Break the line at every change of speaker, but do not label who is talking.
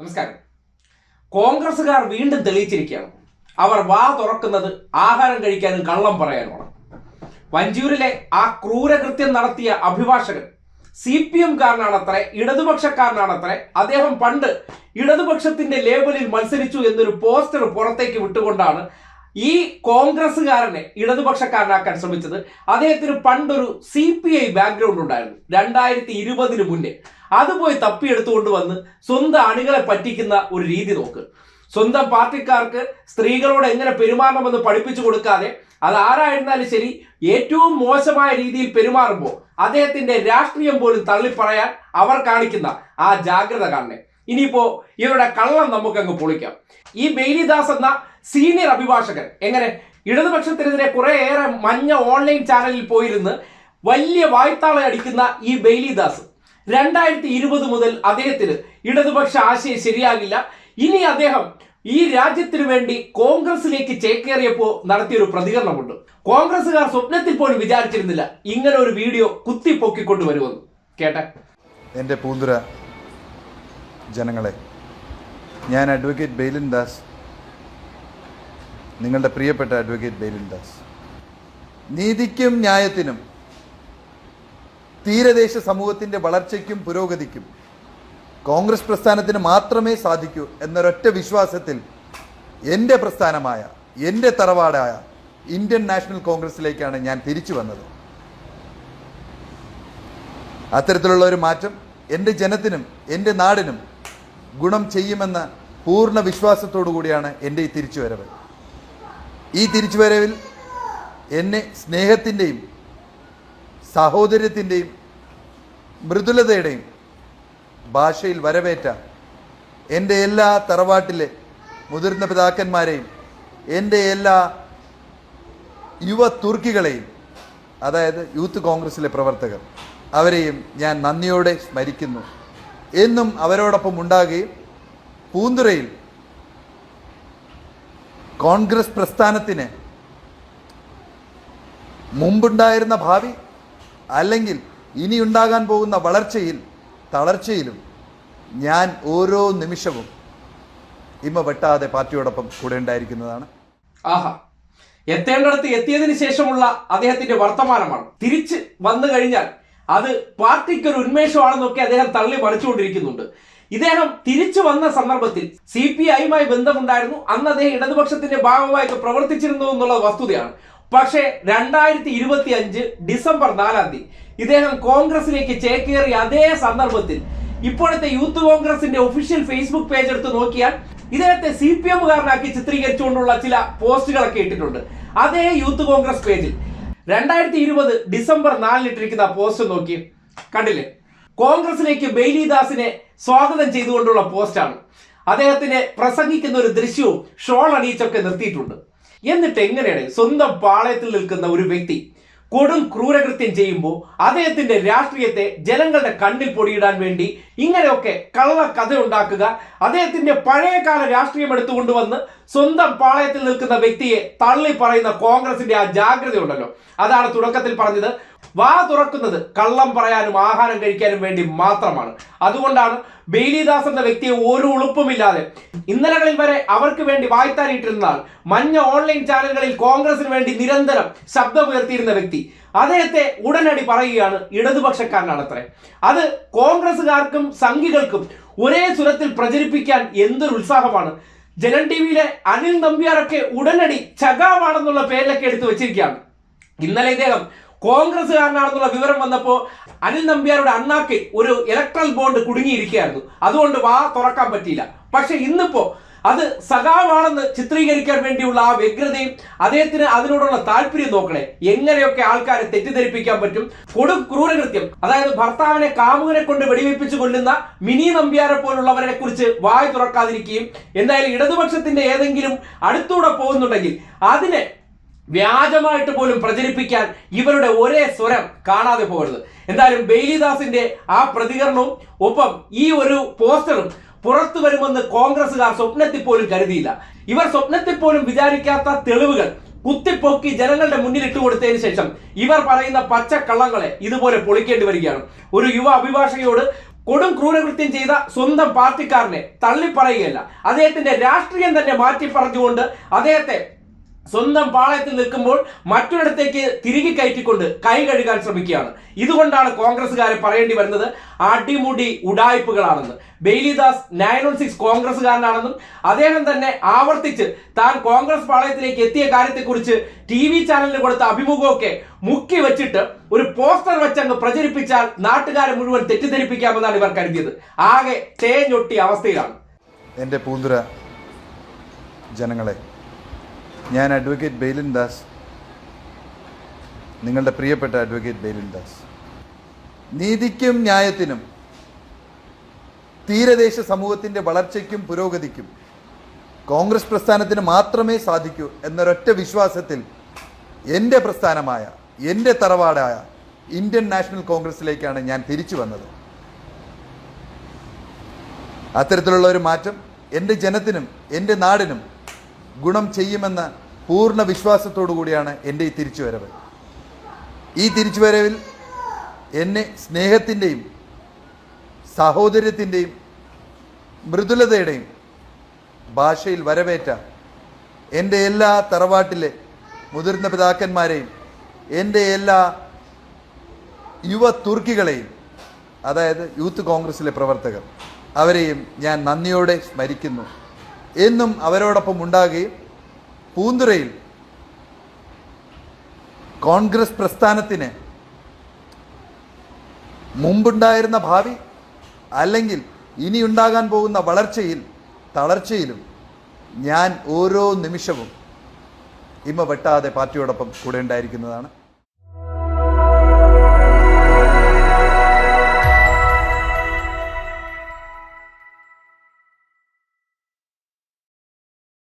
നമസ്കാരം. കോൺഗ്രസ്സുകാർ വീണ്ടും തെളിയിച്ചിരിക്കുകയാണ്. അവർ വാ തുറക്കുന്നത് ആഹാരം കഴിക്കാനും കള്ളം പറയാനുമാണ്. വഞ്ചൂരിലെ ആ ക്രൂരകൃത്യം നടത്തിയ അഭിഭാഷകൻ സി പി എംകാരനാണത്രേ ഇടതുപക്ഷക്കാരനാണത്രേ അദ്ദേഹം പണ്ട് ഇടതുപക്ഷത്തിന്റെ ലേബലിൽ മത്സരിച്ചു എന്നൊരു പോസ്റ്റർ പുറത്തേക്ക് വിട്ടുകൊണ്ടാണ് ഈ കോൺഗ്രസ്സുകാരനെ ഇടതുപക്ഷക്കാരനാക്കാൻ ശ്രമിച്ചത്. അദ്ദേഹത്തിന് പണ്ടൊരു സി പി ഐ ബാക്ക്ഗ്രൗണ്ട് ഉണ്ടായിരുന്നു. രണ്ടായിരത്തി ഇരുപതിന് മുന്നേ. അത് പോയി തപ്പിയെടുത്തുകൊണ്ട് വന്ന് സ്വന്തം അണികളെ പറ്റിക്കുന്ന ഒരു രീതി നോക്ക്. സ്വന്തം പാർട്ടിക്കാർക്ക് സ്ത്രീകളോട് എങ്ങനെ പെരുമാറണമെന്ന് പഠിപ്പിച്ചു കൊടുക്കാതെ അത് ആരായിരുന്നാലും ശരി ഏറ്റവും മോശമായ രീതിയിൽ പെരുമാറുമ്പോൾ അദ്ദേഹത്തിന്റെ രാഷ്ട്രീയം പോലും തള്ളിപ്പറയാൻ അവർ കാണിക്കുന്ന ആ ജാഗ്രത കാണണേ. ഇനിയിപ്പോ ഇവരുടെ കള്ളം നമുക്കങ്ങ് പൊളിക്കാം. ഈ ബെയിലിദാസ് എന്ന സീനിയർ അഭിഭാഷകൻ എങ്ങനെ ഇടതുപക്ഷത്തിനെതിരെ കുറേയേറെ മഞ്ഞ ഓൺലൈൻ ചാനലിൽ പോയിരുന്ന് വലിയ വായ്ത്താളെ അടിക്കുന്ന ഈ ബെയിലിദാസ് രണ്ടായിരത്തി ഇരുപത് മുതൽ അദ്ദേഹത്തിന് ഇടതുപക്ഷ ആശയം ശരിയാകില്ല. ഇനി അദ്ദേഹം ഈ രാജ്യത്തിനു വേണ്ടി കോൺഗ്രസിലേക്ക് ചേക്കേറിയപ്പോ നടത്തിയൊരു പ്രതികരണമുണ്ട്. കോൺഗ്രസുകാർ സ്വപ്നത്തിൽ പോലും വിചാരിച്ചിരുന്നില്ല ഇങ്ങനെ ഒരു വീഡിയോ കുത്തിപ്പൊക്കിക്കൊണ്ട് വരുമെന്ന്. കേട്ടെ?
എന്റെ പൂന്തുര ജനങ്ങളെ ഞാൻ അഡ്വക്കേറ്റ് ബെയിലിൻ ദാസ്. നിങ്ങളുടെ പ്രിയപ്പെട്ട അഡ്വക്കേറ്റ് ബെയിലിൻ ദാസ്. നീതിക്കും ന്യായത്തിനും തീരദേശ സമൂഹത്തിന്റെ വളർച്ചയ്ക്കും പുരോഗതിക്കും കോൺഗ്രസ് പ്രസ്ഥാനത്തിന് മാത്രമേ സാധിക്കൂ എന്നൊരൊറ്റ വിശ്വാസത്തിൽ എന്റെ പ്രസ്ഥാനമായ എന്റെ തറവാടായ ഇന്ത്യൻ നാഷണൽ കോൺഗ്രസിലേക്കാണ് ഞാൻ തിരിച്ചു വന്നത്. അത്തരത്തിലുള്ള ഒരു മാറ്റം എന്റെ ജനത്തിനും എന്റെ നാടിനും ഗുണം ചെയ്യുമെന്ന പൂർണ വിശ്വാസത്തോടു കൂടിയാണ് എന്റെ ഈ തിരിച്ചുവരവ്. ഈ തിരിച്ചുവരവിൽ എന്നെ സ്നേഹത്തിന്റെയും സഹോദര്യത്തിന്റെയും മൃദുലതയുടെയും ഭാഷയിൽ വരവേറ്റ എന്റെ എല്ലാ തറവാട്ടിലെ മുതിർന്ന പിതാക്കന്മാരെയും എന്റെ എല്ലാ യുവ തുർക്കികളെയും അതായത് യൂത്ത് കോൺഗ്രസിലെ പ്രവർത്തകർ അവരെയും ഞാൻ നന്ദിയോടെ സ്മരിക്കുന്നു. എന്നും അവരോടൊപ്പം ഉണ്ടാകുകയും പൂന്തുറയിൽ കോൺഗ്രസ് പ്രസ്ഥാനത്തിന് മുമ്പുണ്ടായിരുന്ന ഭാവി അല്ലെങ്കിൽ ഇനി ഉണ്ടാകാൻ പോകുന്ന വളർച്ചയിൽ തളർച്ചയിലും ഞാൻ ഓരോ നിമിഷവും ഇമ്മ വെട്ടാതെ പാർട്ടിയോടൊപ്പം കൂടെ ഉണ്ടായിരിക്കുന്നതാണ്.
ആഹാ. എത്തേണ്ടടുത്ത് എത്തിയതിനു ശേഷമുള്ള അദ്ദേഹത്തിന്റെ വർത്തമാനമാണ്. തിരിച്ച് വന്നു കഴിഞ്ഞാൽ അത് പാർട്ടിക്ക് ഒരു ഉന്മേഷമാണെന്നൊക്കെ അദ്ദേഹം തള്ളി മറിച്ചുകൊണ്ടിരിക്കുന്നുണ്ട്. ഇദ്ദേഹം തിരിച്ചു വന്ന സന്ദർഭത്തിൽ സി പി ഐയുമായി ബന്ധമുണ്ടായിരുന്നു. അന്ന് അദ്ദേഹം ഇടതുപക്ഷത്തിന്റെ ഭാഗമായിട്ട് പ്രവർത്തിച്ചിരുന്നു എന്നുള്ള വസ്തുതയാണ്. പക്ഷേ രണ്ടായിരത്തി ഇരുപത്തി അഞ്ച് ഡിസംബർ നാലാം തീയതി ഇദ്ദേഹം കോൺഗ്രസിലേക്ക് ചേക്കേറിയ അതേ സന്ദർഭത്തിൽ ഇപ്പോഴത്തെ യൂത്ത് കോൺഗ്രസിന്റെ ഒഫീഷ്യൽ ഫേസ്ബുക്ക് പേജ് എടുത്ത് നോക്കിയാൽ ഇദ്ദേഹത്തെ സി പി എമ്മുകാരനാക്കി ചിത്രീകരിച്ചുകൊണ്ടുള്ള ചില പോസ്റ്റുകളൊക്കെ ഇട്ടിട്ടുണ്ട്. അതേ യൂത്ത് കോൺഗ്രസ് പേജിൽ രണ്ടായിരത്തി ഇരുപത് ഡിസംബർ നാലിനിട്ടിരിക്കുന്ന പോസ്റ്റ് നോക്കി കണ്ടില്ലേ? കോൺഗ്രസിലേക്ക് ബെയ്ലിദാസിനെ സ്വാഗതം ചെയ്തുകൊണ്ടുള്ള പോസ്റ്റാണ്. അദ്ദേഹത്തിന് പ്രസംഗിക്കുന്ന ഒരു ദൃശ്യവും ഷോൾ അണിയിച്ചൊക്കെ നിർത്തിയിട്ടുണ്ട്. എന്നിട്ട് എങ്ങനെയാണ് സ്വന്തം പാളയത്തിൽ നിൽക്കുന്ന ഒരു വ്യക്തി കൊടും ക്രൂരകൃത്യം ചെയ്യുമ്പോൾ അദ്ദേഹത്തിന്റെ രാഷ്ട്രീയത്തെ ജനങ്ങളുടെ കണ്ണിൽ പൊടിയിടാൻ വേണ്ടി ഇങ്ങനെയൊക്കെ കള്ള കഥ ഉണ്ടാക്കുക അദ്ദേഹത്തിന്റെ പഴയകാല രാഷ്ട്രീയം എടുത്തുകൊണ്ടുവന്ന് സ്വന്തം പാളയത്തിൽ നിൽക്കുന്ന വ്യക്തിയെ തള്ളി പറയുന്ന കോൺഗ്രസിന്റെ ആ ജാഗ്രത ഉണ്ടല്ലോ അതാണ് തുടക്കത്തിൽ പറഞ്ഞത്. വാ തുറക്കുന്നത് കള്ളം പറയാനും ആഹാരം കഴിക്കാനും വേണ്ടി മാത്രമാണ്. അതുകൊണ്ടാണ് ബെയിലിദാസ് എന്ന വ്യക്തിയെ ഒരു ഉളുപ്പുമില്ലാതെ ഇന്നലകളിൽ വരെ അവർക്ക് വേണ്ടി വായ്ത്താരിയിട്ടിരുന്നാൽ മഞ്ഞ ഓൺലൈൻ ചാനലുകളിൽ കോൺഗ്രസിന് വേണ്ടി നിരന്തരം ശബ്ദമുയർത്തിയിരുന്ന വ്യക്തി. അദ്ദേഹത്തെ ഉടനടി പറയുകയാണ് ഇടതുപക്ഷക്കാരനാണ് അത്രേ അത് കോൺഗ്രസുകാർക്കും സംഘികൾക്കും ഒരേ സ്വരത്തിൽ പ്രചരിപ്പിക്കാൻ എന്തൊരു ഉത്സാഹമാണ്. ജനൻ ടി വിയിലെ അനിൽ നമ്പ്യാരൊക്കെ ഉടനടി ചകാവാണെന്നുള്ള പേരിലൊക്കെ എടുത്തു വെച്ചിരിക്കുകയാണ്. ഇന്നലെ ഇദ്ദേഹം കോൺഗ്രസ്സുകാരനാണെന്നുള്ള വിവരം വന്നപ്പോൾ അനിൽ നമ്പ്യാരുടെ അണ്ണാക്ക് ഒരു ഇലക്ട്രൽ ബോണ്ട് കുടുങ്ങിയിരിക്കുകയായിരുന്നു. അതുകൊണ്ട് വാ തുറക്കാൻ പറ്റിയില്ല. പക്ഷെ ഇന്നിപ്പോ അത് സഖാവാണെന്ന് ചിത്രീകരിക്കാൻ വേണ്ടിയുള്ള ആ വ്യഗ്രതയും അദ്ദേഹത്തിന് അതിനോടുള്ള താല്പര്യം നോക്കണേ. എങ്ങനെയൊക്കെ ആൾക്കാരെ തെറ്റിദ്ധരിപ്പിക്കാൻ പറ്റും? കൊടു ക്രൂരകൃത്യം. അതായത് ഭർത്താവിനെ കാമുകനെ കൊണ്ട് വെടിവെപ്പിച്ചു കൊല്ലുന്ന മിനി നമ്പ്യാരെ പോലുള്ളവരെ കുറിച്ച് വായു തുറക്കാതിരിക്കുകയും എന്തായാലും ഇടതുപക്ഷത്തിന്റെ ഏതെങ്കിലും അടുത്തൂടെ പോകുന്നുണ്ടെങ്കിൽ അതിനെ വ്യാജമായിട്ട് പോലും പ്രചരിപ്പിക്കാൻ ഇവരുടെ ഒരേ സ്വരം കാണാതെ പോകരുത്. എന്തായാലും ബെയിലിദാസിന്റെ ആ പ്രതികരണവും ഒപ്പം ഈ ഒരു പോസ്റ്ററും പുറത്തു വരുമെന്ന് കോൺഗ്രസുകാർ സ്വപ്നത്തിൽ പോലും കരുതിയില്ല. ഇവർ സ്വപ്നത്തിൽ പോലും വിചാരിക്കാത്ത തെളിവുകൾ കുത്തിപ്പൊക്കി ജനങ്ങളുടെ മുന്നിൽ ഇട്ട് കൊടുത്തതിന് ശേഷം ഇവർ പറയുന്ന പച്ചക്കള്ളങ്ങളെ ഇതുപോലെ പൊളിക്കേണ്ടി വരികയാണ്. ഒരു യുവ അഭിഭാഷകയോട് കൊടും ക്രൂരകൃത്യം ചെയ്ത സ്വന്തം പാർട്ടിക്കാരനെ തള്ളിപ്പറയുകയല്ല. അദ്ദേഹത്തിന്റെ രാഷ്ട്രീയം തന്നെ മാറ്റി പറഞ്ഞുകൊണ്ട് അദ്ദേഹത്തെ സ്വന്തം പാളയത്തിൽ നിൽക്കുമ്പോൾ മറ്റൊരിടത്തേക്ക് തിരികെ കയറ്റിക്കൊണ്ട് കൈ കഴുകാൻ ശ്രമിക്കുകയാണ്. ഇതുകൊണ്ടാണ് കോൺഗ്രസ്സുകാരെ പറയേണ്ടി വരുന്നത് അടിമുടി ഉടായ്പകളാണെന്ന്. ബെയ്ലിദാസ് നയൻ വൺ സിക്സ് കോൺഗ്രസ്സുകാരനാണെന്നും അദ്ദേഹം തന്നെ ആവർത്തിച്ച് താൻ കോൺഗ്രസ് പാളയത്തിലേക്ക് എത്തിയ കാര്യത്തെക്കുറിച്ച് ടി വി ചാനലിന് കൊടുത്ത അഭിമുഖമൊക്കെ മുക്കി വെച്ചിട്ട് ഒരു പോസ്റ്റർ വെച്ചങ്ങ് പ്രചരിപ്പിച്ചാൽ നാട്ടുകാരെ മുഴുവൻ തെറ്റിദ്ധരിപ്പിക്കാമെന്നാണ് ഇവർ കരുതിയത്. ആകെ തേഞ്ഞൊട്ടിയ അവസ്ഥയിലാണ്.
എന്റെ പൂന്തുര ജനങ്ങളെ ഞാൻ അഡ്വക്കേറ്റ് ബെയിലിൻ ദാസ് നിങ്ങളുടെ പ്രിയപ്പെട്ട അഡ്വക്കേറ്റ് ബെയിലിൻ ദാസ് നീതിക്കും ന്യായത്തിനും തീരദേശ സമൂഹത്തിന്റെ വളർച്ചയ്ക്കും പുരോഗതിക്കും കോൺഗ്രസ് പ്രസ്ഥാനത്തിന് മാത്രമേ സാധിക്കൂ എന്നൊരൊറ്റ വിശ്വാസത്തിൽ എന്റെ പ്രസ്ഥാനമായ എന്റെ തറവാടായ ഇന്ത്യൻ നാഷണൽ കോൺഗ്രസിലേക്കാണ് ഞാൻ തിരിച്ചു വന്നത്. അത്തരത്തിലുള്ള ഒരു മാറ്റം എന്റെ ജനത്തിനും എന്റെ നാടിനും ഗുണം ചെയ്യുമെന്ന പൂർണ വിശ്വാസത്തോടു കൂടിയാണ് എന്റെ ഈ തിരിച്ചുവരവ്. ഈ തിരിച്ചുവരവിൽ എന്നെ സ്നേഹത്തിന്റെയും സഹോദര്യത്തിന്റെയും മൃദുലതയുടെയും ഭാഷയിൽ വരവേറ്റ എന്റെ എല്ലാ തറവാട്ടിലെ മുതിർന്ന പിതാക്കന്മാരെയും എന്റെ എല്ലാ യുവ തുർക്കികളെയും അതായത് യൂത്ത് കോൺഗ്രസിലെ പ്രവർത്തകർ അവരെയും ഞാൻ നന്ദിയോടെ സ്മരിക്കുന്നു. എന്നും അവരോടൊപ്പം ഉണ്ടാകുകയും പൂന്തുറയിൽ കോൺഗ്രസ് പ്രസ്ഥാനത്തിന് മുമ്പുണ്ടായിരുന്ന ഭാവി അല്ലെങ്കിൽ ഇനി ഉണ്ടാകാൻ പോകുന്ന വളർച്ചയിൽ തളർച്ചയിലും ഞാൻ ഓരോ നിമിഷവും ഇമ്മ വെട്ടാതെ പാർട്ടിയോടൊപ്പം കൂടെ ഉണ്ടായിരിക്കുന്നതാണ്.